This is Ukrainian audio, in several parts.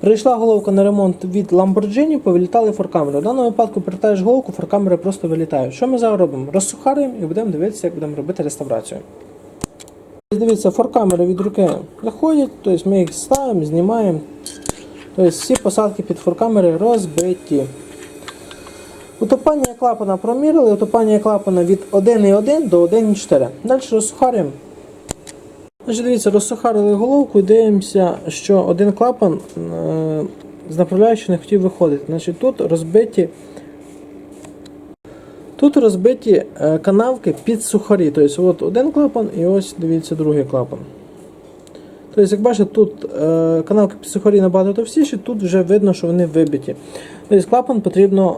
Прийшла головка на ремонт від Lamborghini, повилітали форкамери. В даному випадку притаєш головку, форкамери просто вилітають. Що ми зараз робимо? Розсухарюємо і будемо дивитися, як будемо робити реставрацію. Дивіться, форкамери від руки заходять, тобто ми їх ставимо, знімаємо. Тобто всі посадки під форкамери розбиті. Утопання клапана промірили, утопання клапана від 1,1 до 1,4. Далі розсухарюємо. Значить, дивіться, розсухарили головку і дивимося, що один клапан е, з направляючого не хотів виходити. Значить, тут розбиті. Тут розбиті е, канавки під сухарі. Тобто от один клапан і ось дивіться другий клапан. Тобто, як бачите, тут е, канавки під сухарі набагато товстіші, тут вже видно, що вони вибиті. Тобто клапан потрібно,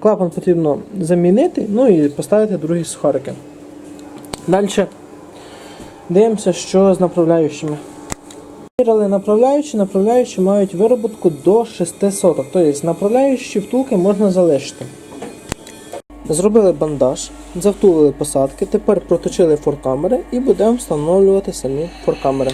клапан потрібно замінити, ну і поставити другі сухарики. Далі дивимося, що з направляючими. Вірили направляючі, направляючі мають вироботку до 6 соток. Тобто направляючі втулки можна залишити. Зробили бандаж, завтулили посадки, тепер проточили форкамери і будемо встановлювати самі форкамери.